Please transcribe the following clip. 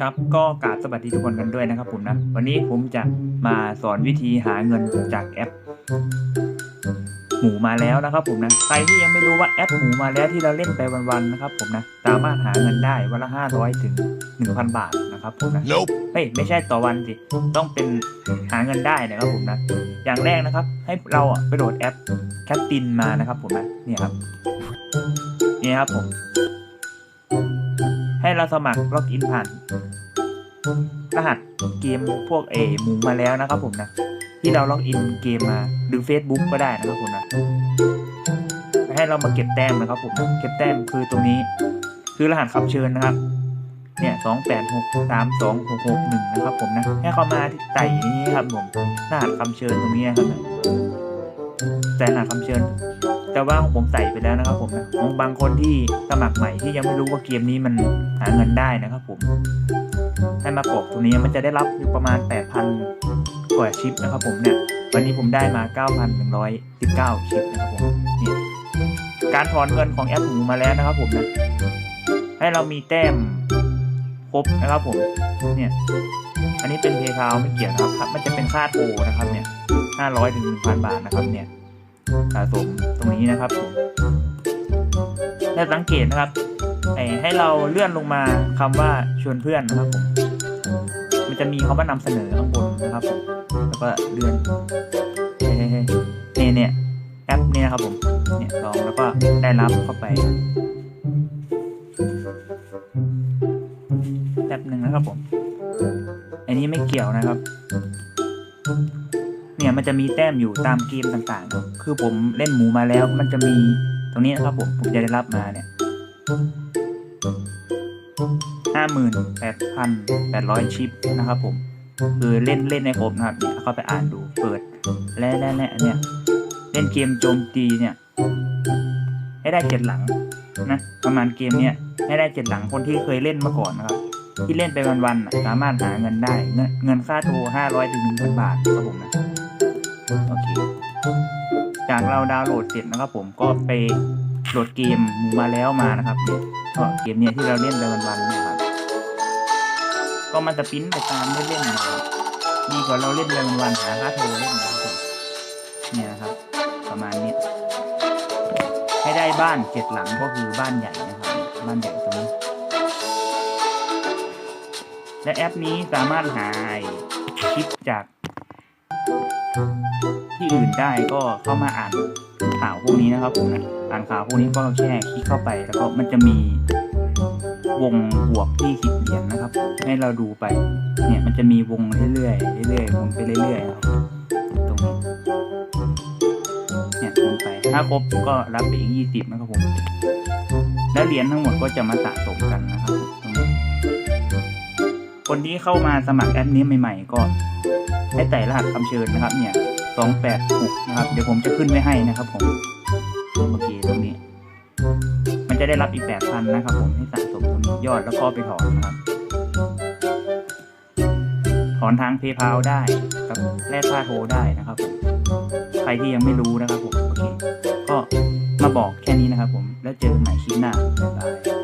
ครับก็กราบสวัสดีทุกคนกันด้วยนะครับผมนะ วันนี้ผมจะมาสอนวิธีหาเงินจากแอป หมูมาแล้วนะครับผมนะใครที่ยังไม่รู้ว่าแอปหมูมาแล้วที่เราเล่นไปวันๆนะครับผมนะสามารถหาเงินได้วันละห้าร้อยถึงหนึ่งพันบาทนะครับผมนะ Nope. เฮ้ยไม่ใช่ต่อวันสิต้องเป็นหาเงินได้นะครับผมนะอย่างแรกนะครับ ให้เราอะไปโหลดแอปแคปตินมานะครับผมนะเนี่ยครับนี่ครับผมให้ เราสมัครล็อกอินผ่านรหัสเกมพวกเอหมูมาแล้วนะครับผมนะ ที่เราล็อกอินเกมมาหรือ Facebook ก็ได้นะครับผมนะให้เรามาเก็บแต้มนะครับผมเก็บแต้มคือตรงนี้ คือรหัสคำเชิญนะครับเนี่ยสองแปดหกสามสองหกหกหนึ่งนะครับผมนะ ให้เขามาที่ไต่นี้ครับผมรหัสคำเชิญตรงนี้นะครับแต่รหัสคำเชิญ แต่ว่าของผมใส่ไปแล้วนะครับผมนะของบางคนที่สมัครใหม่ที่ยังไม่รู้ว่าเกมนี้มันหาเงินได้นะครับผมให้มากรอกตรงนี้มันจะได้รับอยู่ประมาณ 8,000 กว่าชิปนะครับผมเนี่ยวันนี้ผมได้มา 9,119 ชิปนะครับผมนี่การถอนเงินของแอปหมูมาแล้วนะครับผมนะให้เรามีแต้มครบนะครับผมเนี่ยอันนี้เป็นเพย์พาไม่เกี่ยวนะครับ มันจะเป็นค่าโทรนะครับเนี่ย500ถึง1,000 บาทนะครับเนี่ย สะสมตรงนี้นะครับผมและสังเกตนะครับให้เราเลื่อนลงมาคำว่าชวนเพื่อนนะครับผมมันจะมีคำว่านำเสนอข้างบนนะครับแล้วก็เลื่อนเฮ้ยๆเนี่ยเนี่ยแอปนี่นะครับผมเนี่ยลองแล้วก็ได้รับเข้าไปแป๊บหนึ่งนะครับผม อันนี้ไม่เกี่ยวนะครับ เนี่ยมันจะมีแต้มอยู่ตามเกมต่างๆ คือผมเล่นหมูมาแล้ว มันจะมีตรงนี้นะครับผมผมจะได้รับมาเนี่ยห้าหมื่นแปดพันแปดร้อยชิปนะครับผมคือเล่นเล่นในครบนะครับเนี่ยเข้าไปอ่านดูเปิดและและและเนี่ยเล่นเกมโจมตีเนี่ย ให้ได้เจ็ดหลังนะประมาณเกมเนี่ยให้ได้เจ็ดหลังคนที่เคยเล่นมาก่อนนะครับ ที่เล่นไปวันๆสามารถหาเงินได้ เงินเงินค่าโทรห้าร้อยถึงหนึ่งพันบาทครับผมนะ โอเค จากเราดาวน์โหลดเสร็จนะครับผมก็ไปโหลดเกมมูมาแล้วมานะครับเนี่ยก็เกมเนี้ยที่เราเล่นไปวันๆเนี่ยครับ ก็มันจะปิ้นไปตามเล่นๆนะครับดีกว่าเราเล่นไปวันๆหาค่าโทรเล่นนะครับผมเนี่ยนะครับ ประมาณนี้ให้ได้บ้านเจ็ดหลังก็คือบ้านใหญ่นะครับบ้านใหญ่ตรงนี้และแอปนี้สามารถหาคลิปจาก ที่อื่นได้ก็เข้ามาอ่านข่าวพวกนี้นะครับผมนะอ่านข่าวพวกนี้ก็แค่คลิกเข้าไปแล้วก็มันจะมีวงบวกที่สิบเหรียญนะครับ ให้เราดูไป เนี่ยมันจะมีวงเรื่อยๆเรื่อยๆหมุนไปเรื่อยๆครับตรงนี้เนี่ยหมุนไปถ้าครบก็รับไปอีกยี่สิบนะครับผมแล้วเหรียญทั้งหมดก็จะมาสะสมกันนะครับ คนที่เข้ามาสมัครแอปนี้ใหม่ ๆ ก็ให้ใส่รหัสคำเชิญนะครับ เนี่ยสองแปดหกนะครับ เดี๋ยวผมจะขึ้นไว้ให้นะครับผมโอเคตรงนี้ มันจะได้รับอีกแปดพันนะครับ ผมให้สะสมตรงนี้ยอดแล้วก็ไปถอนนะครับ ถอนทางเพย์พาได้ครับแลกค่าโทรได้นะครับผมใครที่ยังไม่รู้นะครับผมโอเคก็มาบอกแค่นี้นะครับผมแล้วเจอกันใหม่คลิปหน้าบ๊ายบาย